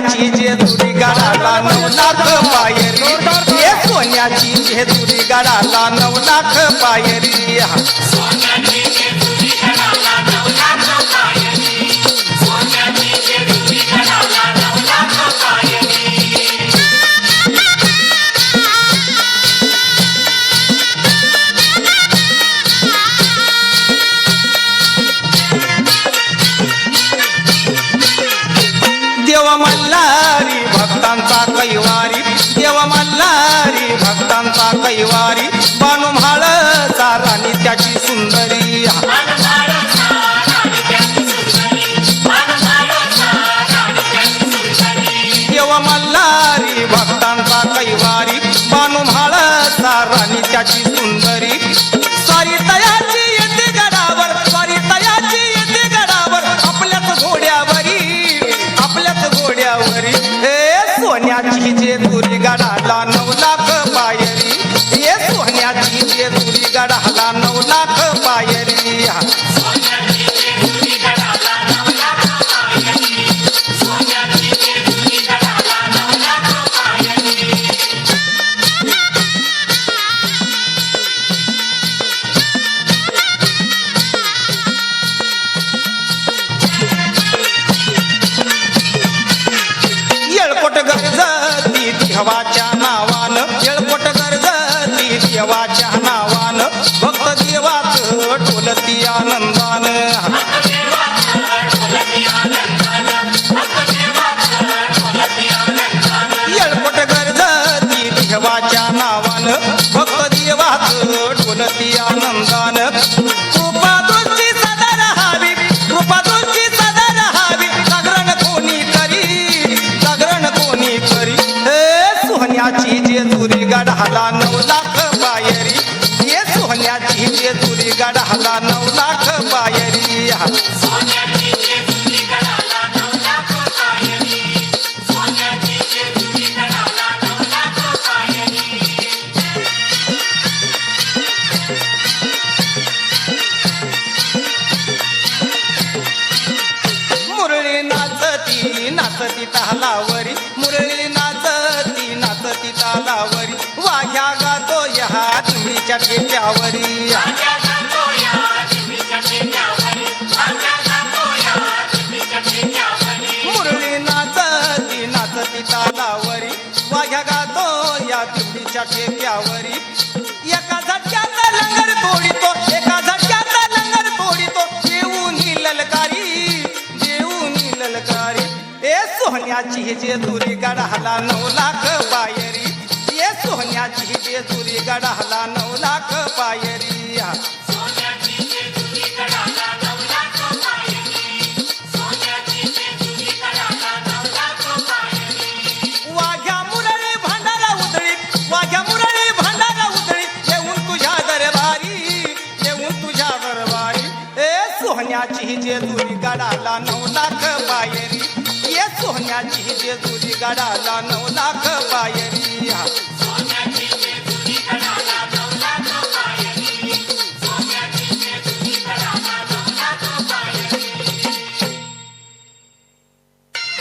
सोन्याची जेजुरी गडाला नऊ लाख पायरी. ये सोन्याची जेजुरी गडाला नऊ लाख पायरी. चारानी सुंदरी? स्वारी तयाची येते गडावर स्वारी तयाची येते गडावर आपल्याच घोड्यावरी आपल्याच घोड्यावरी. हे सोन्याची जे तुरी गडाला नऊ लाख पायरी हे सोन्याची जे तुरी गडाला नऊ लाख पायरी. देवाच आनंदान कृपा तुझी सदा राहावी कृपा तुझी सदा राहावी जागरण कोणी करी जागरण कोणी करी. हे सोन्याची जेजुरी गडाला नऊ लाख पायरी हे सोन्याची जेजुरी गडाला नऊ लाख नाचती तालावरी मुरळी नाचती नाचती तालावरी. वाघ्या गातो या चिमणीच्या ठेक्यावरी मुरळी नाचती नाचती तालावरी. वाघ्या गातो या चिमणीच्या ठेक्यावरी सोन्याची जे तुरी गडाला नऊ लाख पायरी ए सोन्याची जे तुरी गडाला नऊ लाख पायरी वाघ्या मुरळी भांडारा उधळी वाघ्या मुरळी भांडारा उधळी येऊन तुझ्या दरबारी येऊन तुझ्या दरबारी. ए सोन्याची जेजुरी गडाला नऊ लाख ये सोन्याची जेजुरी गडाला नऊ लाख पायरिया